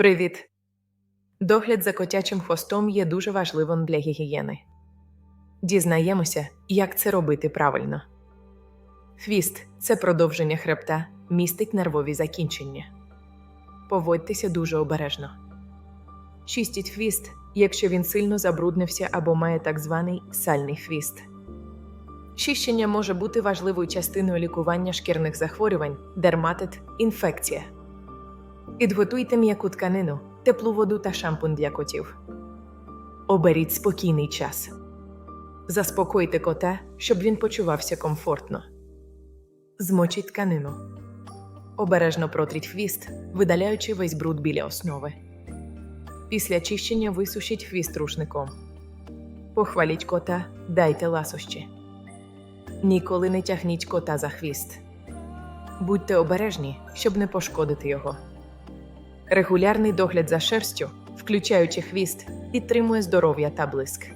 Привіт! Догляд за котячим хвостом є дуже важливим для гігієни. Дізнаємося, як це робити правильно. Хвіст це продовження хребта, містить нервові закінчення. Поводьтеся дуже обережно. Чистіть хвіст, якщо він сильно забруднився або має так званий сальний хвіст. Чищення може бути важливою частиною лікування шкірних захворювань, дерматит, інфекція. Підготуйте м'яку тканину, теплу воду та шампунь для котів. Оберіть спокійний час. Заспокойте кота, щоб він почувався комфортно. Змочіть тканину. Обережно протріть хвіст, видаляючи весь бруд біля основи. Після чищення висушіть хвіст рушником. Похваліть кота, дайте ласощі. Ніколи не тягніть кота за хвіст. Будьте обережні, щоб не пошкодити його. Регулярний догляд за шерстю, включаючи хвіст, підтримує здоров'я та блиск.